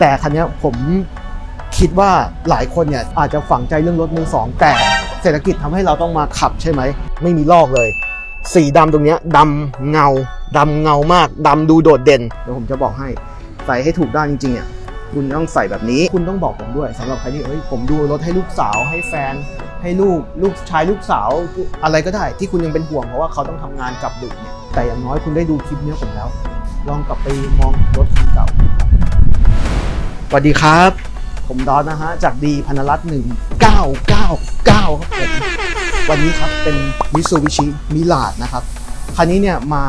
แต่คันนี้ผมคิดว่าหลายคนเนี่ยอาจจะฝังใจเรื่องรถมือสองแต่เศรษฐกิจทำให้เราต้องมาขับใช่ไหม ไม่มีลอกเลย สีดำตรงนี้ยดำเงาดำเงามากดำดูโดดเด่นเดี๋ยวผมจะบอกให้ใส่ให้ถูกด้านจริงๆอะคุณต้องใส่แบบนี้ คุณต้องบอกผมด้วยสำหรับใครที่เอ้ยผมดูรถให้ลูกสาวให้แฟน ให้ลูกลูกชายลูกสาวอะไรก็ได้ที่คุณยังเป็นห่วงเพราะว่าเขาต้องทำงานกลับดึกเนี่ยแต่อย่างน้อยคุณได้ดูคลิปนี้ผมแล้ว ลองกลับไปมองรถคันเก่า สวัสดีครับ ผมดอนนะฮะ จากดีพันรัตน์1999ครับผมวันนี้ครับเป็นมิซูบิชิมิลาดนะครับ คันนี้เนี่ยมา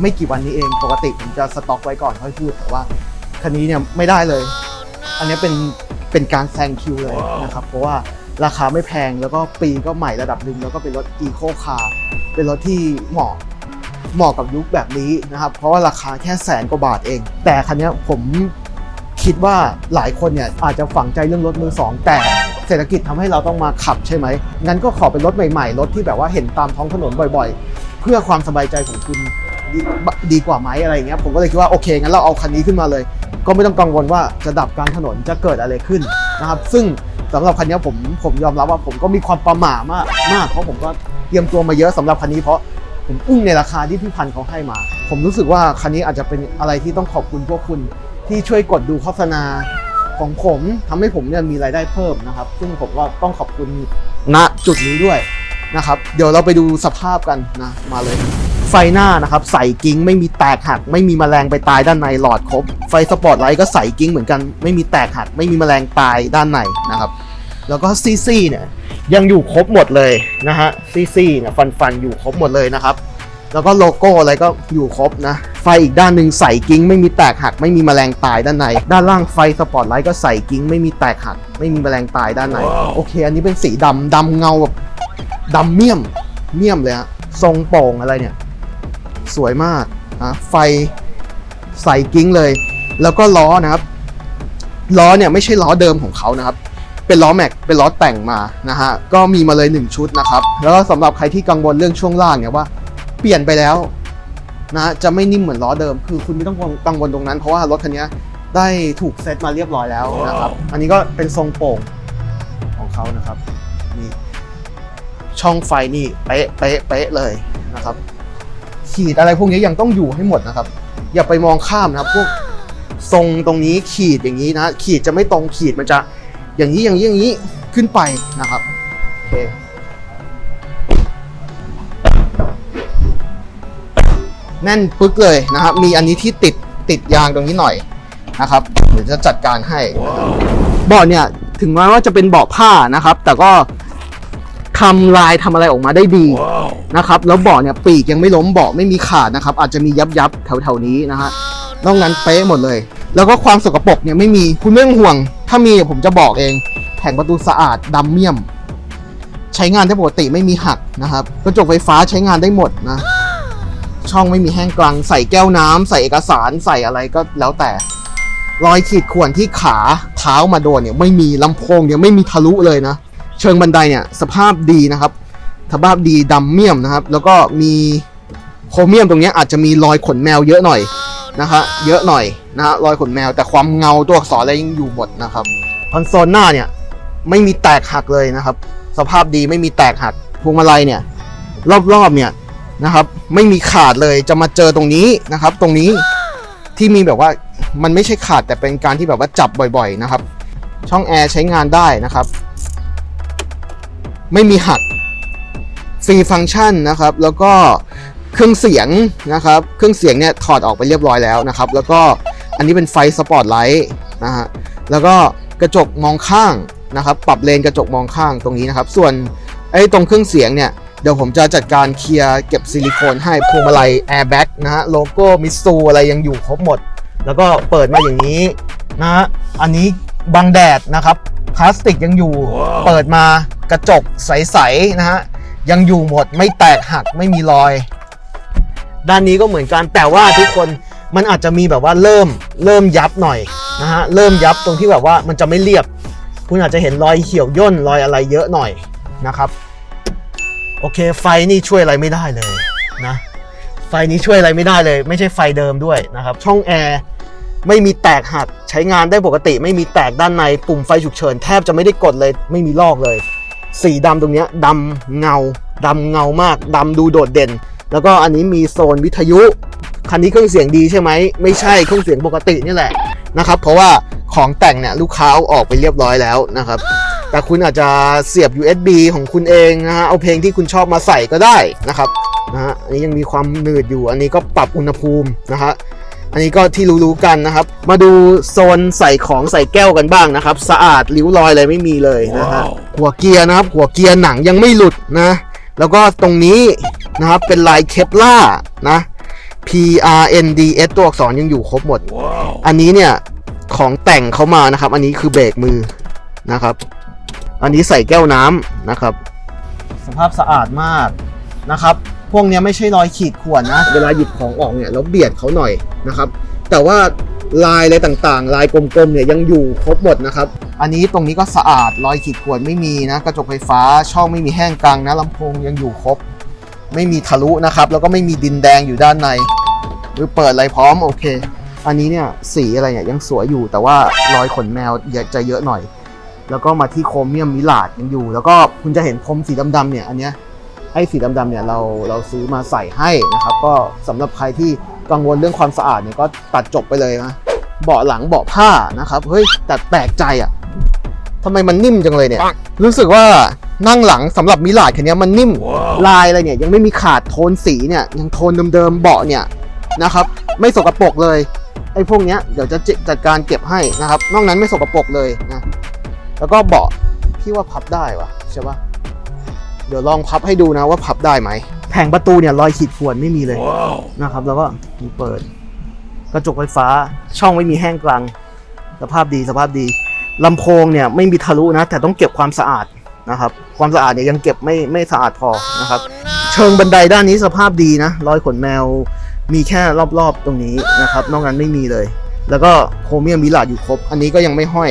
ไม่กี่วันนี้เองปกติผมจะสต็อกไว้ก่อนค่อยพูดแต่ว่าคันนี้เนี่ยไม่ได้เลย อันนี้เป็นเป็นการแซงคิวเลยนะครับ เพราะว่าราคาไม่แพงแล้วก็ปีก็ใหม่ระดับหนึ่งแล้วก็เป็นรถอีโคคาร์เป็นรถที่เหมาะเหมาะกับยุคแบบนี้นะครับ เพราะว่าราคาแค่แสนกว่าบาทเอง แต่คันนี้ผม คิดว่าหลายคนเนี่ยอาจจะฝังใจเรื่องรถมือสองแต่เศรษฐกิจทำให้เราต้องมาขับใช่ไหม งั้นก็ขอเป็นรถใหม่ๆ รถที่แบบว่าเห็นตามท้องถนนบ่อยๆ เพื่อความสบายใจของคุณดีดีกว่าไหมอะไรเงี้ย ผมก็เลยคิดว่าโอเคงั้นเราเอาคันนี้ขึ้นมาเลย ก็ไม่ต้องกังวลว่าจะดับกลางถนนจะเกิดอะไรขึ้นนะครับ ซึ่งสำหรับคันนี้ผมผมยอมรับว่าผมก็มีความประหม่ามากมากเพราะผมก็เตรียมตัวมาเยอะสำหรับคันนี้เพราะผมอึ้งในราคาที่พี่พันธ์เขาให้มา ผมรู้สึกว่าคันนี้อาจจะเป็นอะไรที่ต้องขอบคุณพวกคุณ ที่ช่วยกดดูโฆษณาของผมทำให้ผมเนี่ยมีรายได้เพิ่มนะครับ ซึ่งผมก็ต้องขอบคุณณจุดนี้ด้วยนะครับ เดี๋ยวเราไปดูสภาพกันนะมาเลย ไฟหน้านะครับใส่กิ้งไม่มีแตกหัก ไม่มีแมลงไปตายด้านในหลอดครบ ไฟสปอตไลท์ก็ใส่กิ้งเหมือนกันไม่มีแตกหัก ไม่มีแมลงตายด้านในนะครับ แล้วก็ซีซีเนี่ยยังอยู่ครบหมดเลยนะฮะซีซีเนี่ยฟันฟันอยู่ครบหมดเลยนะครับ แล้วก็โลโก้อะไรก็อยู่ครบนะ ไฟอีกด้านหนึ่งใส่กิ้ง ไม่มีแตกหัก ไม่มีแมลงตายด้านใน ด้านล่างไฟสปอตไลท์ก็ใส่กิ้ง ไม่มีแตกหัก ไม่มีแมลงตายด้านใน โอเค อันนี้เป็นสีดำดำเงาแบบดำเมี่ยมเมี่ยมเลยฮะทรงโป่งอะไรเนี่ย สวยมากนะไฟใส่กิ้งเลย แล้วก็ล้อนะครับล้อเนี่ยไม่ใช่ล้อเดิมของเขานะครับ เป็นล้อแม็ก เป็นล้อแต่งมานะฮะ ก็มีมาเลย 1 ชุดนะครับ แล้วก็สำหรับใครที่กังวลเรื่องช่วงล่างเนี่ยว่า เปลี่ยนไปแล้วนะจะไม่นิ่มเหมือนล้อเดิม คือคุณไม่ต้องกังวลตรงนั้น เพราะว่ารถคันนี้ได้ถูกเซตมาเรียบร้อยแล้วนะครับ อันนี้ก็เป็นทรงโป่งของเขานะครับนี่ช่องไฟนี่เป๊ะเป๊ะเป๊ะเลยนะครับ ขีดอะไรพวกนี้ยังต้องอยู่ให้หมดนะครับ อย่าไปมองข้ามนะครับ พวกทรงตรงนี้ขีดอย่างนี้นะ ขีดจะไม่ตรงขีดมันจะอย่างนี้อย่างนี้อย่างนี้ขึ้นไปนะครับโอเค แน่นปึ๊กเลยนะครับ มีอันนี้ที่ติดติดยางตรงนี้หน่อยนะครับเดี๋ยวจะจัดการให้บเบาะเนี่ยถึงแม้ว่าจะเป็นเบาะผ้านะครับ แต่ก็ทำลายทำอะไรออกมาได้ดีนะครับ แล้วเบาะเนี่ยปีกยังไม่ล้มเบาะไม่มีขาดนะครับ อาจจะมียับยับแถวๆนี้นะฮะนอกนั้นเป๊ะหมดเลย แล้วก็ความสกปรกเนี่ยไม่มีคุณไม่ต้องห่วง ถ้ามีผมจะบอกเองแผงประตูสะอาดดำเมี่ยม ใช้งานได้ปกติไม่มีหักนะครับกระจกไฟฟ้าใช้งานได้หมดนะ ช่องไม่มีแห้งกลางใส่แก้วน้ำใส่เอกสารใส่อะไรก็แล้วแต่ รอยขีดข่วนที่ขาเท้ามาโดนเนี่ยไม่มีลำโพงเนี่ยไม่มีทะลุเลยนะ เชิงบันไดเนี่ยสภาพดีนะครับสภาพดีดำเมี่ยมนะครับ แล้วก็มีโครเมียมตรงนี้อาจจะมีรอยขนแมวเยอะหน่อยนะฮะเยอะหน่อยนะฮะรอยขนแมวแต่ความเงาตัวอักษรอะไรยังอยู่หมดนะครับคอนโซลหน้าเนี่ยไม่มีแตกหักเลยนะครับ สภาพดีไม่มีแตกหักพวงมาลัยเนี่ย รอบๆเนี่ย นะครับ ไม่มีขาดเลยจะมาเจอตรงนี้นะครับ ตรงนี้ที่มีแบบว่ามันไม่ใช่ขาดแต่เป็นการที่แบบว่าจับบ่อยๆนะครับ ช่องแอร์ใช้งานได้นะครับ ไม่มีหักฟรีฟังก์ชันนะครับ แล้วก็เครื่องเสียงนะครับ เครื่องเสียงเนี่ยถอดออกไปเรียบร้อยแล้วนะครับ แล้วก็อันนี้เป็นไฟสปอตไลท์นะฮะแล้วก็กระจกมองข้างนะครับ ปรับเลนกระจกมองข้างตรงนี้นะครับ ส่วนไอ้ตรงเครื่องเสียงเนี่ย เดี๋ยวผมจะจัดการเคลียร์เก็บซิลิโคนให้พวงมาลัยแอร์แบ็กนะฮะโลโก้มิสซูอะไรยังอยู่ครบหมด แล้วก็เปิดมาอย่างนี้นะฮะอันนี้บังแดดนะครับพลาสติกยังอยู่ เปิดมากระจกใสๆนะฮะยังอยู่หมดไม่แตกหักไม่มีรอย ด้านนี้ก็เหมือนกันแต่ว่าทุกคนมันอาจจะมีแบบว่าเริ่มเริ่มยับหน่อยนะฮะเริ่มยับตรงที่แบบว่ามันจะไม่เรียบ คุณอาจจะเห็นรอยเหี่ยวย่นรอยอะไรเยอะหน่อยนะครับ โอเค ไฟนี่ช่วยอะไรไม่ได้เลยนะ ไฟนี้ช่วยอะไรไม่ได้เลย ไม่ใช่ไฟเดิมด้วยนะครับ ช่องแอร์ไม่มีแตกหักใช้งานได้ปกติ ไม่มีแตกด้านในปุ่มไฟฉุกเฉินแทบจะไม่ได้กดเลย ไม่มีลอกเลย สีดำตรงนี้ดำเงาดำเงามากดำดูโดดเด่น แล้วก็อันนี้มีโซนวิทยุ คันนี้เครื่องเสียงดีใช่ไหมไม่ใช่เครื่องเสียงปกตินี่แหละนะครับ เพราะว่าของแต่งเนี่ยลูกค้าเอาออกไปเรียบร้อยแล้วนะครับ แต่คุณอาจจะเสียบ USB ของคุณเองนะฮะเอาเพลงที่คุณชอบมาใส่ก็ได้นะครับนะฮะอันนี้ยังมีความหนืดอยู่ อันนี้ก็ปรับอุณหภูมินะฮะอันนี้ก็ที่รู้ๆกันนะครับ มาดูโซนใส่ของใส่แก้วกันบ้างนะครับ สะอาดริ้วรอยอะไรไม่มีเลยนะฮะหัวเกียร์นะครับ หัวเกียร์หนังยังไม่หลุดนะ แล้วก็ตรงนี้นะครับเป็นลายเคปล่านะ P R N D S ตัวอักษรยังอยู่ครบหมด อันนี้เนี่ยของแต่งเขามานะครับ อันนี้คือเบรกมือนะครับ อันนี้ใส่แก้วน้ำนะครับ สภาพสะอาดมากนะครับ พวกนี้ไม่ใช่รอยขีดข่วนนะ เวลาหยิบของออกเนี่ยแล้วเบียดเขาหน่อยนะครับ แต่ว่าลายอะไรต่างๆ ลายกลมๆเนี่ยยังอยู่ครบหมดนะครับ อันนี้ตรงนี้ก็สะอาดรอยขีดข่วนไม่มีนะ กระจกไฟฟ้าช่องไม่มีแห้งกลางนะลำโพงยังอยู่ครบ ไม่มีทะลุนะครับ แล้วก็ไม่มีดินแดงอยู่ด้านในหรือเปิดอะไรพร้อมโอเค อันนี้เนี่ยสีอะไรเนี่ยยังสวยอยู่แต่ว่ารอยขนแมวจะเยอะหน่อย แล้วก็มาที่โครเมียมมิลาดยังอยู่ แล้วก็คุณจะเห็นพรมสีดำๆเนี่ยอันเนี้ยไอ้สีดำๆเนี่ยเราเราซื้อมาใส่ให้นะครับ ก็สำหรับใครที่กังวลเรื่องความสะอาดเนี่ยก็ตัดจบไปเลยนะเบาะหลังเบาะผ้านะครับเฮ้ยแต่แปลกใจอะทำไมมันนิ่มจังเลยเนี่ย รู้สึกว่านั่งหลังสำหรับมิลาดคันนี้มันนิ่ม ลายอะไรเนี่ยยังไม่มีขาดโทนสีเนี่ยยังโทนเดิมๆเบาะเนี่ยนะครับ ไม่สกปรกเลยไอ้พวกเนี้ยเดี๋ยวจะจัดการเก็บให้นะครับ นอกนั้นไม่สกปรกเลยนะ แล้วก็เบาะพี่ว่าพับได้วะใช่ปะเดี๋ยวลองพับให้ดูนะว่าพับได้ไหมแผงประตูเนี่ยรอยขีดข่วนไม่มีเลยนะครับ แล้วก็มีเปิด กระจกไฟฟ้าช่องไม่มีแห้งกลางสภาพดีสภาพดีลำโพงเนี่ยไม่มีทะลุนะ แต่ต้องเก็บความสะอาดนะครับ ความสะอาดเนี่ยยังเก็บไม่ไม่สะอาดพอนะครับ เชิงบันไดด้านนี้สภาพดีนะรอยขนแมวมีแค่รอบๆตรงนี้นะครับ นอกนั้นไม่มีเลย แล้วก็โครเมียมมิลาดอยู่ครบ อันนี้ก็ยังไม่ห้อย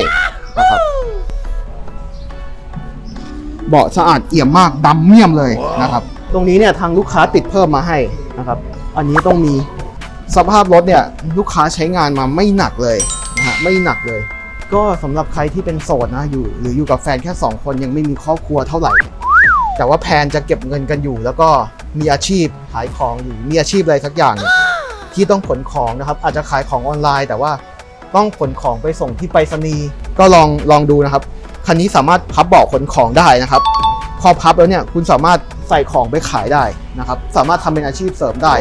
เบาะสะอาดเอี่ยมมากดำเมี่ยมเลยนะครับ ตรงนี้เนี่ยทางลูกค้าติดเพิ่มมาให้นะครับ อันนี้ต้องมีสภาพรถเนี่ยลูกค้าใช้งานมาไม่หนักเลยนะฮะไม่หนักเลย ก็สำหรับใครที่เป็นโสดนะอยู่ หรืออยู่กับแฟนแค่ 2 คนยังไม่มีครอบครัวเท่าไหร่ แต่ว่าแพลนจะเก็บเงินกันอยู่ แล้วก็มีอาชีพขายของอยู่มีอาชีพอะไรสักอย่างเนี่ยที่ต้องขนของนะครับ อาจจะขายของออนไลน์ แต่ว่าต้องขนของไปส่งที่ไปรษณีย์ก็ลองลองดูนะครับ คันนี้สามารถพับเบาะขนของได้นะครับ พอพับแล้วเนี่ยคุณสามารถใส่ของไปขายได้นะครับ สามารถทำเป็นอาชีพเสริมได้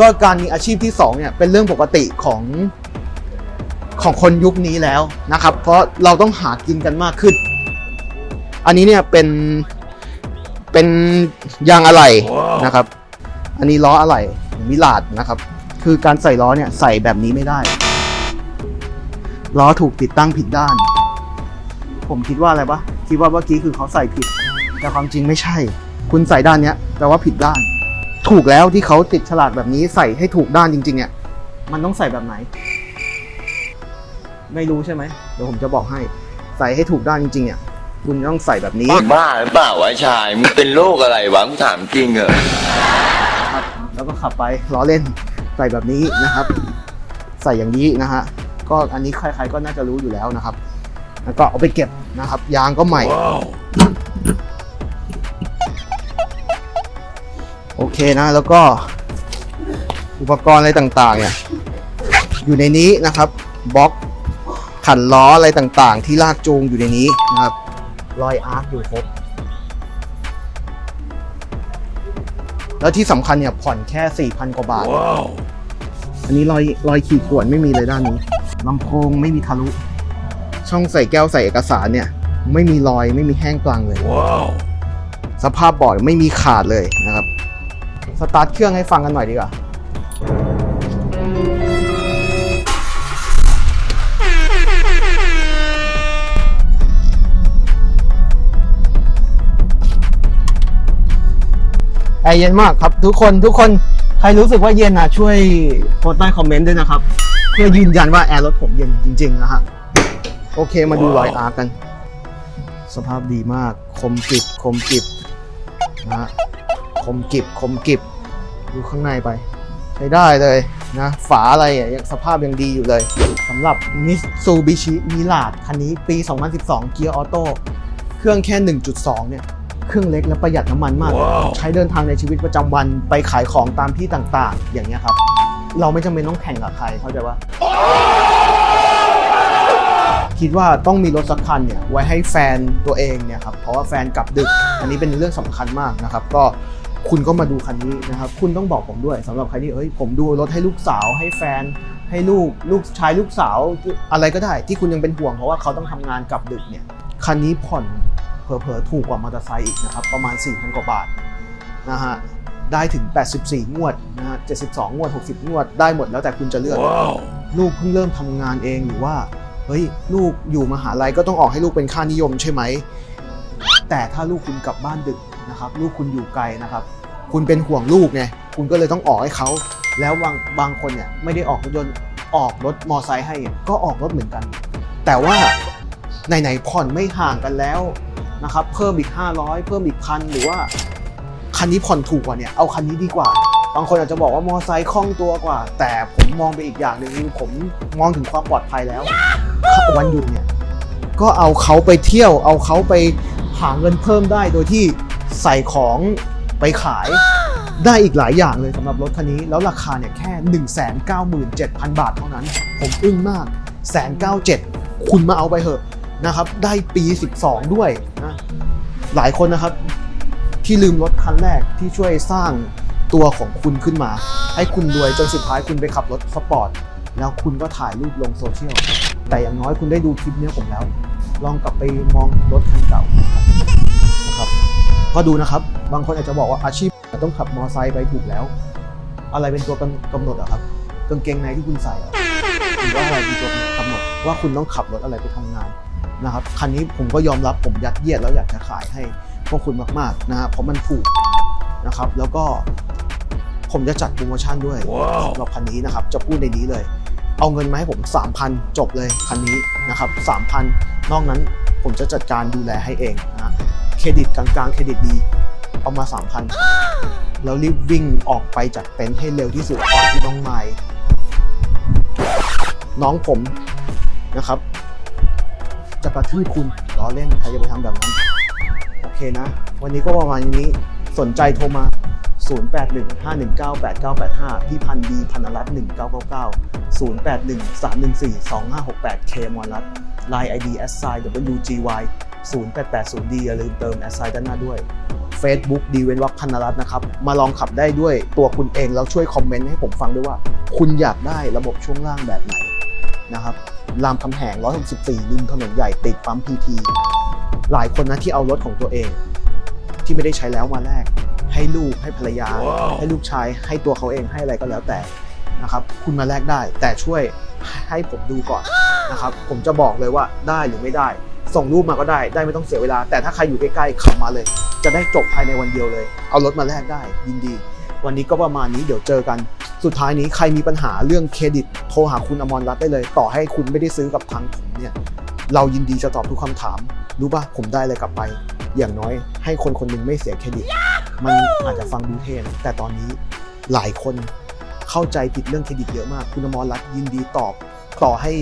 ก็การมีอาชีพที่2เนี่ยเป็นเรื่องปกติของของคนยุคนี้แล้วนะครับ เพราะเราต้องหากินกันมากขึ้น อันนี้เนี่ยเป็นเป็นยางอะไหล่นะครับ อันนี้ล้ออะไหล่มิลาดนะครับ คือการใส่ล้อเนี่ยใส่แบบนี้ไม่ได้ ล้อถูกติดตั้งผิดด้าน ผมคิดว่าอะไรปะคิดว่าเมื่อกี้คือเขาใส่ผิด แต่ความจริงไม่ใช่ คุณใส่ด้านเนี้ยแปลว่าผิดด้าน ถูกแล้วที่เขาติดฉลากแบบนี้ใส่ให้ถูกด้านจริงๆเนี่ยมันต้องใส่แบบไหน ไม่รู้ใช่ไหมเดี๋ยวผมจะบอกให้ใส่ให้ถูกด้านจริงๆเนี่ยคุณต้องใส่แบบนี้บ้าหรือเปล่าวะชายมึงเป็นโรคอะไรวะมึงถามจริงเหรอครับแล้วก็ขับไปล้อเล่นใส่แบบนี้นะครับ ใส่อย่างนี้นะฮะก็อันนี้ใครๆก็น่าจะรู้อยู่แล้วนะครับ แล้วก็เอาไปเก็บนะครับ ยางก็ใหม่ โอเคนะแล้วก็อุปกรณ์อะไรต่างๆ เนี่ย อยู่ในนี้นะครับบล็อกขันล้ออะไรต่างๆ ที่ลากจูงอยู่ในนี้นะครับรอยอาร์คอยู่ครบแล้วที่สำคัญเนี่ยผ่อนแค่ 4,000 กว่าบาท อันนี้รอยรอยขีดข่วนไม่มีเลยด้านนี้ลำโพงไม่มีทะลุ ช่องใส่แก้วใส่เอกสารเนี่ย ไม่มีรอยไม่มีแห้งกลางเลยสภาพบอร์ดไม่มีขาดเลยนะครับ สตาร์ทเครื่องให้ฟังกันหน่อยดีกว่าแอร์เย็นมากครับทุกคนทุกคนใครรู้สึกว่าเย็นอะช่วยโพสต์ใต้คอมเมนต์ด้วยนะครับ เพื่อยืนยันว่าแอร์รถผมเย็นจริง ๆ นะฮะ โอเคมาดูรอยอาร์กัน สภาพดีมาก คมกริบคมกริบนะฮะคมกริบคมกริบ ดูข้างในไป ใช้ได้เลยนะ ฝาอะไรอะยังสภาพยังดีอยู่เลยสำหรับ Mitsubishi Mirage คันนี้ปี 2012 เกียร์ออโต้เครื่องแค่ 1.2 เนี่ยเครื่องเล็กและประหยัดน้ำมันมากใช้เดินทางในชีวิตประจำวันไปขายของตามที่ต่างๆ อย่างเงี้ยครับ เราไม่จำเป็นต้องแข่งกับใครเข้าใจว่า คิดว่าต้องมีรถสักคันเนี่ยไว้ให้แฟนตัวเองเนี่ยครับเพราะว่าแฟนกลับดึก อันนี้เป็นเรื่องสำคัญมากนะครับ ก็คุณก็มาดูคันนี้นะครับ คุณต้องบอกผมด้วยสำหรับใครที่เอ้ยผมดูรถให้ลูกสาวให้แฟนให้ลูกลูกชายลูกสาวอะไรก็ได้ที่คุณยังเป็นห่วงเพราะว่าเขาต้องทำงานกลับดึกเนี่ยคันนี้ผ่อนเผลอๆถูกกว่ามอเตอร์ไซค์อีกนะครับประมาณ 4,000 กว่าบาทนะฮะได้ถึง 84 งวดนะฮะ 72 งวด 60 งวด ได้หมดแล้วแต่คุณจะเลือกลูกเพิ่งเริ่มทำงานเองหรือว่า เฮ้ยลูกอยู่มหาลัยก็ต้องออกให้ลูกเป็นค่านิยมใช่ไหม แต่ถ้าลูกคุณกลับบ้านดึกนะครับ ลูกคุณอยู่ไกลนะครับ คุณเป็นห่วงลูกไงคุณก็เลยต้องออกให้เขา แล้วบางบางคนเนี่ยไม่ได้ออกรถยนต์ออกรถมอไซค์ให้ก็ออกรถเหมือนกัน แต่ว่าไหนๆผ่อนไม่ห่างกันแล้วนะครับเพิ่มอีก 500 เพิ่มอีกพันหรือว่าคันนี้ผ่อนถูกกว่าเนี่ยเอาคันนี้ดีกว่า บางคนอาจจะบอกว่ามอไซค์คล่องตัวกว่า แต่ผมมองไปอีกอย่างหนึ่งผมมองถึงความปลอดภัยแล้ว วันหยุดเนี่ยก็เอาเขาไปเที่ยว เอาเขาไปหาเงินเพิ่มได้โดยที่ใส่ของไปขายได้อีกหลายอย่างเลยสำหรับรถคันนี้ แล้วราคาเนี่ยแค่ 1 9 7 0 0 0 บาทเท่านั้น ผมอึ้งมากแสนเก้าเจ็ดคุณมาเอาไปเถอะนะครับ ได้ปี 12 ด้วยนะหลายคนนะครับ ที่ลืมรถคันแรกที่ช่วยสร้างตัวของคุณขึ้นมา ให้คุณรวยจนสุดท้ายคุณไปขับรถสปอร์ต แล้วคุณก็ถ่ายรูปลงโซเชียล แต่อย่างน้อยคุณได้ดูคลิปเนี้ยผมแล้ว ลองกลับไปมองรถคันเก่านะครับก็ดูนะครับ บางคนอาจจะบอกว่าอาชีพต้องขับมอไซค์ไปถูกแล้ว อะไรเป็นตัวกำหนดอะครับกางเกงในที่คุณใส่เหรอหรือว่าอะไรเป็นตัวกำหนดว่าคุณต้องขับรถอะไรไปทำงานนะครับคันนี้ผมก็ยอมรับผมยัดเยียดแล้วอยากจะขายให้พวกคุณมากๆนะฮะเพราะมันถูกนะครับ แล้วก็ผมจะจัดโปรโมชั่นด้วยสำหรับคันนี้นะครับ จะพูดในนี้เลย เอาเงินมาให้ผม 3,000 จบเลยคันนี้นะครับ3,000 นอกนั้นผมจะจัดการดูแลให้เองนะเครดิตกลางๆ เครดิตดีเอามา 3,000 แล้วรีบวิ่งออกไปจากเต็นท์ให้เร็วที่สุดก่อนที่น้องไม้น้องผมนะครับ จะกระทืบคุณล้อเล่นใครจะไปทำแบบนั้น โอเคนะ วันนี้ก็ประมาณนี้สนใจโทรมา 0815198985 พี่พันธ์ดีพันรัตน์1999 0813142568 เคมอนรัตน์ Line ID s i WGY 0880D อย่าลืมเติม s i ด้านหน้าด้วย Facebook ดีเวนวักพันรัตน์นะครับ มาลองขับได้ด้วยตัวคุณเอง แล้วช่วยคอมเมนต์ให้ผมฟังด้วยว่า คุณอยากได้ระบบช่วงล่างแบบไหนนะครับรามคำแหง 164ริมถนนใหญ่ติดปั๊มพีทีหลายคนนะที่เอารถของตัวเอง ที่ไม่ได้ใช้แล้วมาแลก ให้ลูกให้ภรรยาให้ลูกชาย ให้ตัวเขาเองให้อะไรก็แล้วแต่นะครับคุณมาแลกได้ แต่ช่วยให้ผมดูก่อนนะครับผมจะบอกเลยว่าได้หรือไม่ได้ ส่งรูปมาก็ได้ได้ไม่ต้องเสียเวลา แต่ถ้าใครอยู่ใกล้ๆขับมาเลย จะได้จบภายในวันเดียวเลย เอารถมาแลกได้ยินดี วันนี้ก็ประมาณนี้เดี๋ยวเจอกันสุดท้ายนี้ใครมีปัญหาเรื่องเครดิต โทรหาคุณอมรรัตน์ได้เลย ต่อให้คุณไม่ได้ซื้อกับทางผมเนี่ยเรายินดีจะตอบทุกคำถาม รู้ป่ะผมได้อะไรกลับไป อย่างน้อยให้คนคนหนึงไม่เสียเครดิต มันอาจจะฟังดูเท่นะแต่ตอนนี้หลายคนเข้าใจผิดเรื่องเครดิตเยอะมาก คุณอมรรัตน์ยินดีตอบ ต่อให้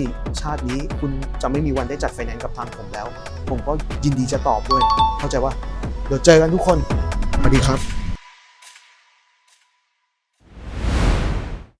ชาตินี้คุณจะไม่มีวันได้จัดไฟแนนซ์กับทางผมแล้ว ผมก็ยินดีจะตอบด้วย เข้าใจว่าเดี๋ยวเจอกันทุกคนสวัสดีครับ